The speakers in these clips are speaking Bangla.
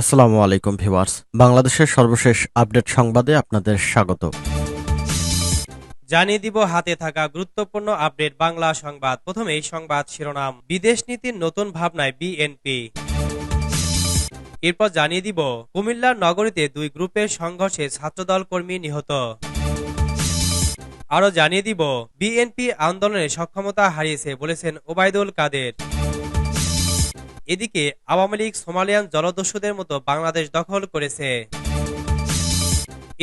আসসালামু আলাইকুম ভিউয়ার্স। বাংলাদেশের সর্বশেষ আপডেট সংবাদে আপনাদের স্বাগত। জানিয়ে দিব হাতে থাকা গুরুত্বপূর্ণ আপডেট বাংলা সংবাদ। প্রথমেই সংবাদ শিরোনাম, বিদেশ নীতির নতুন ভাবনায় বিএনপি। এরপর জানিয়ে দিব, কুমিল্লার নগরীতে দুই গ্রুপের সংঘর্ষে ছাত্রদল কর্মী নিহত। আরও জানিয়ে দিব, বিএনপি আন্দোলনে সক্ষমতা হারিয়েছে বলেছেন ওবায়দুল কাদের। এদিকে আওয়ামী লীগ, সোমালিয়ান জলদস্যুদের মতো বাংলাদেশ দখল করেছে।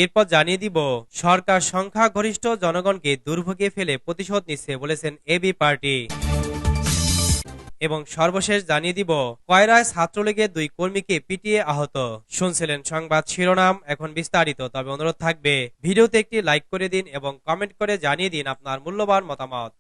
এরপর জানিয়ে দিব, সরকার সংখ্যাগরিষ্ঠ জনগণকে দুর্ভোগে ফেলে প্রতিশোধ নিচ্ছে বলেছেন এবি পার্টি। এবং সর্বশেষ জানিয়ে দিব, কয়রায় ছাত্রলীগের দুই কর্মীকে পিটিয়ে আহত। শুনছিলেন সংবাদ শিরোনাম, এখন বিস্তারিত, তবে অনুরোধ থাকবে, ভিডিওতে একটি লাইক করে দিন এবং কমেন্ট করে জানিয়ে দিন আপনার মূল্যবান মতামত।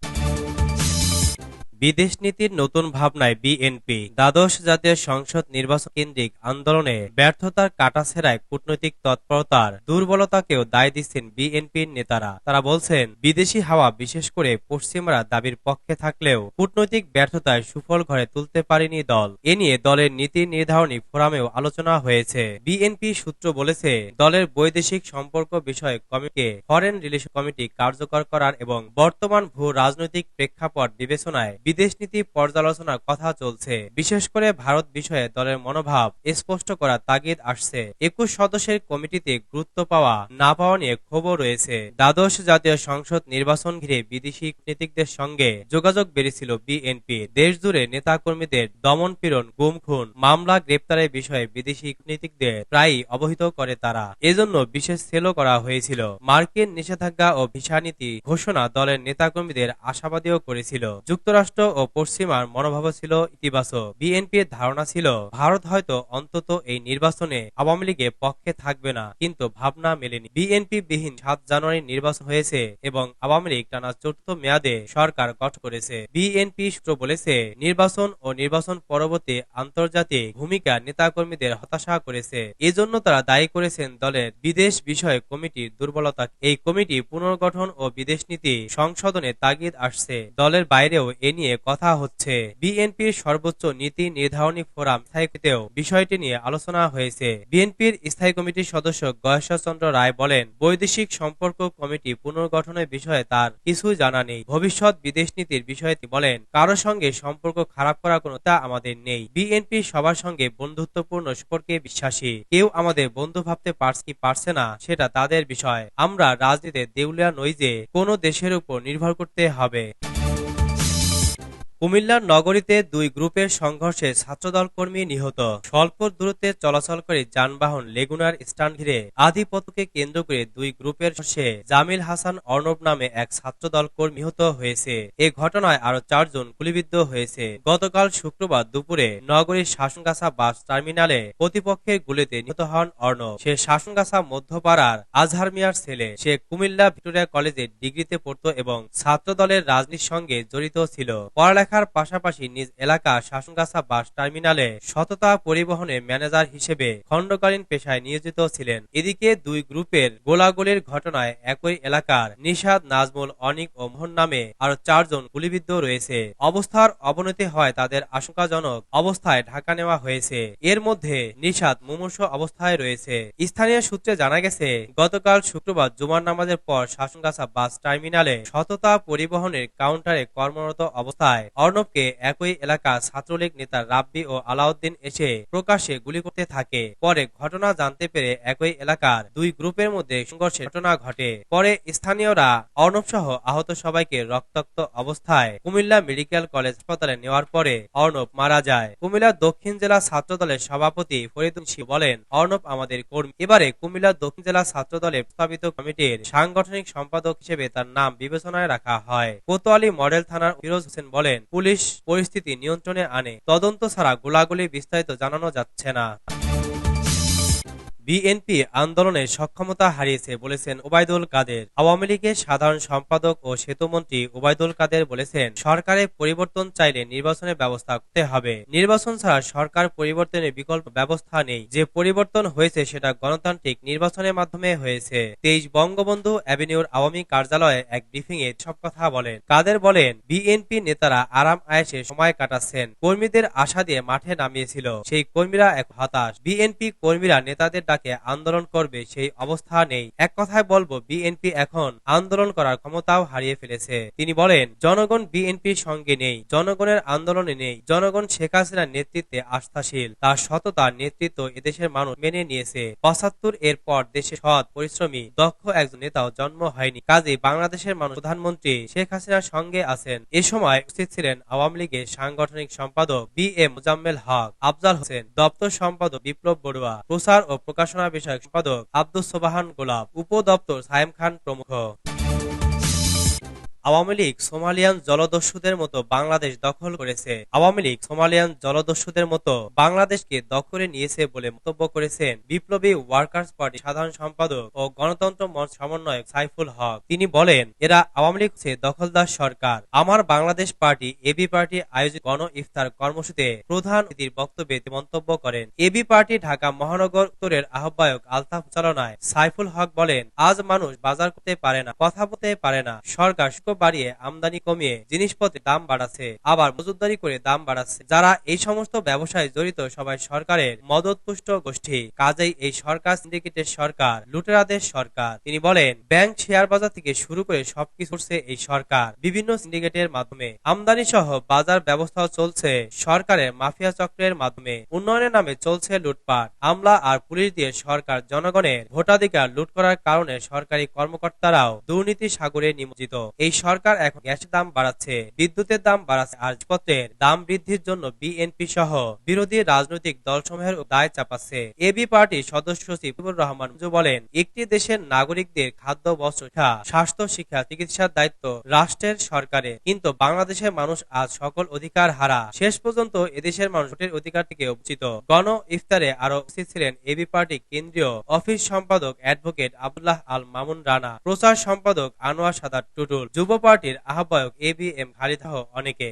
বিদেশ নীতির নতুন ভাবনায় বিএনপি, দ্বাদশ জাতীয় সংসদ নির্বাচন কেন্দ্রিক আন্দোলনে ব্যর্থতার কাটাছেড়ায় কূটনৈতিক তৎপরতার দুর্বলতাকেও দায় দিচ্ছেন বিএনপির নেতারা। তারা বলছেন, বিদেশি হাওয়া বিশেষ করে পশ্চিমরা দাবির পক্ষে থাকলেও কূটনৈতিক ব্যর্থতায় সুফল ঘরে তুলতে পারেনি দল। এ নিয়ে দলের নীতি নির্ধারণী ফোরামেও আলোচনা হয়েছে। বিএনপি সূত্র বলেছে, দলের বৈদেশিক সম্পর্ক বিষয়ক কমিটিকে ফরেন রিলেশন কমিটি কার্যকর করার এবং বর্তমান ভূ রাজনৈতিক প্রেক্ষাপট বিবেচনায় বিদেশ নীতি পর্যালোচনার কথা চলছে। বিশেষ করে ভারত বিষয়ে দলের মনোভাব স্পষ্ট করার তাগিদ আসছে। একুশ সদস্যের কমিটিতে গুরুত্ব পাওয়া না পাওয়া নিয়ে খবর রয়েছে। দ্বাদশ জাতীয় সংসদ নির্বাচন ঘিরে বিদেশি কূটনীতিকদের সঙ্গে যোগাযোগ বেড়েছিল বিএনপি। দেশ জুড়ে নেতাকর্মীদের দমন পীড়ন, গুম খুন, মামলা, গ্রেপ্তারের বিষয়ে বিদেশি কূটনীতিকদের প্রায়ই অবহিত করে তারা। এজন্য বিশেষ সেলও করা হয়েছিল। মার্কিন নিষেধাজ্ঞা ও ভিসা নীতি ঘোষণা দলের নেতাকর্মীদের আশাবাদীও করেছিল। যুক্তরাষ্ট্র ও পশ্চিমার মনোভাব ছিল ইতিবাচক। বিএনপির ধারণা ছিল, ভারত হয়তো অন্তত এই নির্বাচনে আওয়ামী লীগের পক্ষে থাকবে না, কিন্তু ভাবনা মেলেনি। বিএনপি বিহীন সাত জানুয়ারি নির্বাচন হয়েছে এবং আওয়ামী লীগ টানা চতুর্থ মেয়াদে সরকার গঠন করেছে। বিএনপি সূত্র বলেছে, নির্বাচন ও নির্বাচন পরবর্তী আন্তর্জাতিক ভূমিকা নেতাকর্মীদের হতাশা করেছে। এজন্য তারা দায়ী করেছেন দলের বিদেশ বিষয়ক কমিটির দুর্বলতা। এই কমিটি পুনর্গঠন ও বিদেশ নীতি সংশোধনে তাগিদ আসছে। দলের বাইরেও এ নিয়ে কথা হচ্ছে। বিএনপির সর্বোচ্চ নীতি নির্ধারণী ফোরাম স্থায়ীতেও বিষয়টি নিয়ে আলোচনা হয়েছে। বিএনপির স্থায়ী কমিটির সদস্য গয়েশ্বরচন্দ্র রায় বলেন, বৈদেশিক সম্পর্ক কমিটি পুনর্গঠনের বিষয়ে তার কিছুই জানা নেই। ভবিষ্যৎ বিদেশ নীতির বিষয়ে বলেন, কারও সঙ্গে সম্পর্ক খারাপ করার কোনো তা আমাদের নেই। বিএনপি সবার সঙ্গে বন্ধুত্বপূর্ণ সম্পর্কে বিশ্বাসী। কেউ আমাদের বন্ধু ভাবতে পারছে কি পারছে না, সেটা তাদের বিষয়। আমরা রাজনীতিতে দেউলিয়া নই যে, কোনো দেশের উপর নির্ভর করতে হবে। কুমিল্লার নগরীতে দুই গ্রুপের সংঘর্ষে ছাত্রদল কর্মী নিহত। স্বল্প দূরত্বে চলাচলকারী যানবাহন লেগুনার স্ট্যান্ড ঘিরে আধিপত্যকে কেন্দ্র করে দুই গ্রুপের সংঘর্ষে জামিল হাসান অর্ণব নামে এক ছাত্রদল কর্মী নিহত হয়েছে। এ ঘটনায় আরও চারজন গুলিবিদ্ধ হয়েছে। গতকাল শুক্রবার দুপুরে নগরীর শাসনগাছা বাস টার্মিনালে প্রতিপক্ষের গুলিতে নিহত হন অর্ণব। সে শাসনগাছা মধ্যপাড়ার আজহার মিয়ার ছেলে। সে কুমিল্লা ভিক্টোরিয়া কলেজে ডিগ্রিতে পড়তো এবং ছাত্রদলের রাজনীতির সঙ্গে জড়িত ছিল। পড়ালেখা পড়ালেখার পাশাপাশি নিজ এলাকা শাসনগাছা বাস টার্মিনালে সততা পরিবহনে ম্যানেজার হিসেবে খণ্ডকালীন পেশায় নিয়োজিত ছিলেন। এদিকে দুই গ্রুপের গোলাগুলির ঘটনায় একই এলাকার নিষাদ নাজমুল, অনিক ও মোহন নামে আরও চারজন গুলিবিদ্ধ রয়েছে। অবস্থার অবনতি হয় তাদের আশঙ্কাজনক অবস্থায় ঢাকা নেওয়া হয়েছে। এর মধ্যে নিষাদ মুমূর্ষ অবস্থায় রয়েছে। স্থানীয় সূত্রে জানা গেছে, গতকাল শুক্রবার জুমার নামাজের পর শাসনগাছা বাস টার্মিনালে সততা পরিবহনের কাউন্টারে কর্মরত অবস্থায় অর্ণবকে একই এলাকা ছাত্রলীগ নেতা রাব্বি ও আলাউদ্দিন এসে প্রকাশ্যে গুলি করতে থাকে। পরে ঘটনা জানতে পেরে একই এলাকার দুই গ্রুপের মধ্যে সংঘর্ষের ঘটনা ঘটে। পরে স্থানীয়রা অর্ণব সহ আহত সবাইকে রক্তাক্ত অবস্থায় কুমিল্লা মেডিকেল কলেজ হাসপাতালে নেওয়ার পরে অর্ণব মারা যায়। কুমিল্লা দক্ষিণ জেলা ছাত্র দলের সভাপতি ফরিদুল বলেন, অর্ণব আমাদের কর্মী। এবারে কুমিল্লা দক্ষিণ জেলা ছাত্র দলের প্রস্তাবিত কমিটির সাংগঠনিক সম্পাদক হিসেবে তার নাম বিবেচনায় রাখা হয়। কোতোয়ালি মডেল থানার ফিরোজ হোসেন বলেন পুলিশ পরিস্থিতি নিয়ন্ত্রণে আনে। তদন্ত ছাড়া গোলাগুলি বিস্তারিত জানানো যাচ্ছে না। বিএনপি আন্দোলনে সক্ষমতা হারিয়েছে বলেছেন ওবায়দুল কাদের। আওয়ামী লীগের সাধারণ সম্পাদক ও সেতুমন্ত্রী ওবায়দুল কাদের বলেছেন, সরকারের পরিবর্তন চাইলে নির্বাচনের ব্যবস্থা করতে হবে। নির্বাচন ছাড়া সরকার পরিবর্তনের বিকল্প ব্যবস্থা নেই। যে পরিবর্তন হয়েছে সেটা গণতান্ত্রিক নির্বাচনের মাধ্যমে হয়েছে। তেইশ বঙ্গবন্ধু অ্যাভিনিউর আওয়ামী কার্যালয়ে এক ব্রিফিং এ সব কথা বলেন। কাদের বলেন, বিএনপি নেতারা আরাম আয়েসে সময় কাটাচ্ছেন। কর্মীদের আশা দিয়ে মাঠে নামিয়েছিল। সেই কর্মীরা এক হতাশ। বিএনপি কর্মীরা নেতাদের ডাকে আন্দোলন করবে সেই অবস্থা নেই। এক কথায় বলব বিএনপি এখন আন্দোলন করার ক্ষমতাও হারিয়ে ফেলেছে। তিনি বলেন, জনগণ বিএনপির সঙ্গে নেই, জনগণের আন্দোলনে নেই। জনগণ শেখ হাসিনার নেতৃত্বে আস্থাশীল। তার সততা, নেতৃত্ব এদেশের মানুষ মেনে নিয়েছে। পঁচাত্তর এর পর দেশে সৎ, পরিশ্রমী, দক্ষ একজন নেতাও জন্ম হয়নি। কাজে বাংলাদেশের মানুষ প্রধানমন্ত্রী শেখ হাসিনার সঙ্গে আছেন। এ সময় উপস্থিত ছিলেন আওয়ামী লীগের সাংগঠনিক সম্পাদক বি এ মুজাম্মেল হক, আফজাল হোসেন, দপ্তর সম্পাদক বিপ্লব বড়ুয়া, প্রচার ও প্রকাশনা বিষয়ক সম্পাদক আব্দুল সোবাহান গোলাপ উপদপ্তর সায়েম খান প্রমুখ। আওয়ামী লীগ সোমালিয়ান জলদস্যুদের মতো বাংলাদেশ দখল করেছে। আওয়ামী লীগ সোমালিয়ান জলদস্যুদের মতো বাংলাদেশকে দখলে নিয়েছে বলে মন্তব্য করেছেন বিপ্লবী ওয়ার্কার্স পার্টি সাধারণ সম্পাদক ও গণতন্ত্র মঞ্চ সমন্বয়ক সাইফুল হক। তিনি বলেন, এরা আওয়ামী লীগ হচ্ছে দখলদার সরকার। আমার বাংলাদেশ পার্টি, এবি পার্টি আয়োজিত গণ ইফতার কর্মসূচিতে প্রধান অতিথির বক্তব্যে মন্তব্য করেন, এবি পার্টি ঢাকা মহানগর উত্তরের আহ্বায়ক আলতাফ চালনায় সাইফুল হক বলেন, আজ মানুষ বাজার করতে পারে না, কথা বলতে পারে না। সরকার বাড়িয়ে আমদানি কমিয়ে জিনিসপত্রের দাম বাড়াচ্ছে। আবার মজুদারি করে দাম বাড়াচ্ছে। যারা এই সমস্ত ব্যবসায় জড়িত সবাই সরকারের মদতপুষ্ট গোষ্ঠী। কাজেই এই সরকার, সিন্ডিকেটের সরকার, লুটেরাদের সরকার। তিনি বলেন, ব্যাংক শেয়ার বাজার থেকে শুরু করে সবকিছু করছে এই সরকার। বিভিন্ন সিন্ডিকেটের মাধ্যমে আমদানি সহ বাজার ব্যবস্থাও চলছে। সরকারের মাফিয়া চক্রের মাধ্যমে উন্নয়নের নামে চলছে লুটপাট। আমলা আর পুলিশ দিয়ে সরকার জনগণের ভোটাধিকার লুট করার কারণে সরকারি কর্মকর্তারাও দুর্নীতি সাগরে নিমজ্জিত। এই সরকার এখন গ্যাসের দাম বাড়াচ্ছে, বিদ্যুতের দাম বাড়াচ্ছে আর দাম বৃদ্ধির জন্য বিএনপি সহ বিরোধী রাজনৈতিক দলসমূহের দায় চাপাচ্ছে। এবি পার্টির সদস্য সচিব রহমান বলেন, একটি দেশের নাগরিকদের খাদ্য, বস্ত্র স্বাস্থ্য, শিক্ষা, চিকিৎসার দায়িত্ব রাষ্ট্রের সরকারে কিন্তু বাংলাদেশের মানুষ আজ সকল অধিকার হারা। শেষ পর্যন্ত এদেশের মানুষ অধিকার থেকে বঞ্চিত। গণ ইফতারে আরও উপস্থিত ছিলেন এবি পার্টি কেন্দ্রীয় অফিস সম্পাদক অ্যাডভোকেট আব্দুল্লাহ আল মামুন রানা, প্রচার সম্পাদক আনোয়ার সাদাত টুটুল যুব পার্টির আহ্বায়ক এ বি এম খালিদাহ অনেকে।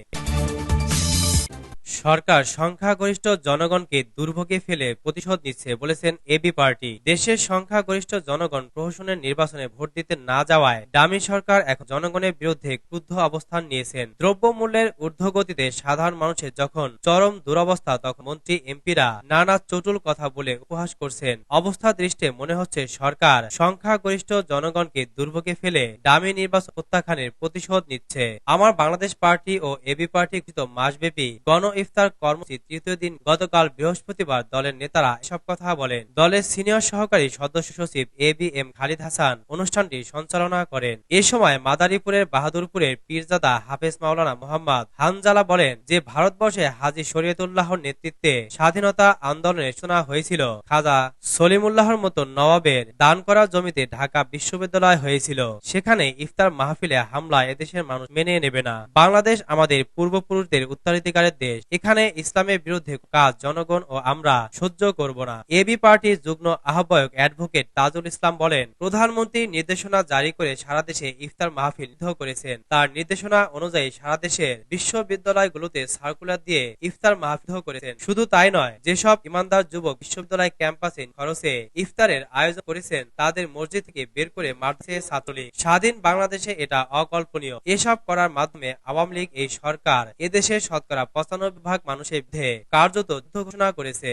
সরকার সংখ্যাগরিষ্ঠ জনগণকে দুর্ভোগে ফেলে প্রতিশোধ নিচ্ছে বলেছেন এবি পার্টি। দেশের সংখ্যাগরিষ্ঠ জনগণ প্রহসনের নির্বাচনে ভোট দিতে না যাওয়ায় ডামি সরকার এখন জনগণের বিরুদ্ধে ক্রুদ্ধ অবস্থান নিয়েছেন। দ্রব্যমূল্যের ঊর্ধ্বগতিতে সাধারণ মানুষের যখন চরম দুরবস্থা, তখন মন্ত্রী এমপিরা নানা চটুল কথা বলে উপহাস করছেন। অবস্থা দৃষ্টে মনে হচ্ছে সরকার সংখ্যাগরিষ্ঠ জনগণকে দুর্ভোগে ফেলে ডামি নির্বাচন প্রত্যাখ্যানের প্রতিশোধ নিচ্ছে। আমার বাংলাদেশ পার্টি ও এবি পার্টি কৃত মাসব্যাপী গণ ইফতার কর্মসূচি তৃতীয় দিন গতকাল বৃহস্পতিবার দলের নেতারা এসব কথা বলেন। দলের সিনিয়র সহকারী সদস্য সচিব A B M Khalid Hasan অনুষ্ঠানটি সঞ্চালনা করেন। এ সময় মাদারীপুরের বাহাদুরপুরের পীরজাদা হাফেজ মাওলানা মোহাম্মদ হানজালা বলেন যে, ভারতবর্ষে হাজি শরীয়তুল্লাহর নেতৃত্বে স্বাধীনতা আন্দোলনের সূচনা হয়েছিল। খাজা সলিমুল্লাহর মতো নবাবের দান করা জমিতে ঢাকা বিশ্ববিদ্যালয় হয়েছিল। সেখানে ইফতার মাহফিলে হামলা এদেশের মানুষ মেনে নেবে না। বাংলাদেশ আমাদের পূর্বপুরুষদের উত্তরাধিকারের দেশ। এখানে ইসলামের বিরুদ্ধে কাজ, জনগণ ও আমরা সহ্য করব না। এবি পার্টির যুগ্ম আহ্বায়ক অ্যাডভোকেট তাজুল ইসলাম বলেন, প্রধানমন্ত্রী নির্দেশনা জারি করে সারা দেশে ইফতার মাহফিল নির্ধারণ করেছেন। তার নির্দেশনা অনুযায়ী সারা দেশের বিশ্ববিদ্যালয়গুলোতে সার্কুলার দিয়ে ইফতার মাহফিল করেছেন। শুধু তাই নয়, যেসব ইমানদার যুবক বিশ্ববিদ্যালয় ক্যাম্পাসে খরচে ইফতারের আয়োজন করেছেন, তাদের মসজিদ থেকে বের করে মারছে ছাত্রলীগ। স্বাধীন বাংলাদেশে এটা অকল্পনীয়। এসব করার মাধ্যমে আওয়ামী লীগ, এই সরকার এদেশের শতকরা পঁচানব্বই ভাগ মানুষের বিরুদ্ধে কার্যত যুদ্ধ ঘোষণা করেছে।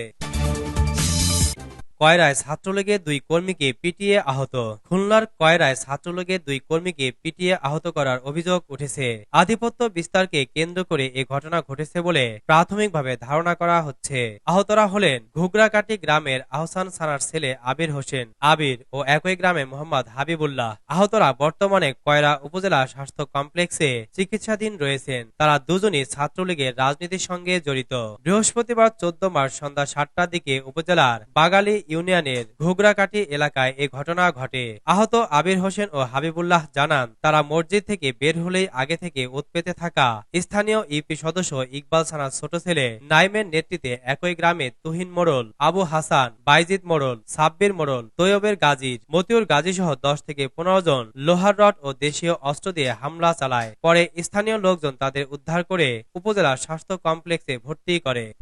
কয়রায় ছাত্রলীগের দুই কর্মীকে পিটিয়ে আহত। খুলনার কয়রায় ছাত্রলীগের দুই কর্মীকে পিটিয়ে আহত করার অভিযোগ উঠেছে। আধিপত্য বিস্তারকে কেন্দ্র করে এ ঘটনা ঘটেছে বলে প্রাথমিকভাবে ধারণা করা হচ্ছে। আহতরা হলেন ঘুগরাকাটি গ্রামের আহসান সানার ছেলে আবির হোসেন। আবির ও একই গ্রামে মোহাম্মদ হাবিবুল্লাহ। আহতরা বর্তমানে কয়রা উপজেলা স্বাস্থ্য কমপ্লেক্সে চিকিৎসাধীন রয়েছেন। তারা দুজনই ছাত্রলীগের রাজনীতির সঙ্গে জড়িত। বৃহস্পতিবার চোদ্দ মার্চ সন্ধ্যা সাতটার দিকে উপজেলার বাগালী ইউনিয়নের ঘুগরাকাটি এলাকায় এ ঘটনা ঘটে। আহত আবির হোসেন ও হাবিবুল্লাহ জানান, তারা মসজিদ থেকে বের হলেই আগে থেকে উৎপেতে থাকা স্থানীয় ইউপি সদস্য ইকবাল সানার ছোট ছেলে নাইমের নেতৃত্বে একই গ্রামে তুহিন মোড়ল, আবু হাসান, বাইজিদ মোড়ল, সাব্বির মোড়ল, তৈয়বের গাজীর, মতিউর গাজী সহ দশ থেকে পনেরো জন লোহার রড ও দেশীয় অস্ত্র দিয়ে হামলা চালায়। পরে স্থানীয় লোকজন তাদের উদ্ধার করে উপজেলা স্বাস্থ্য কমপ্লেক্সে ভর্তি করে।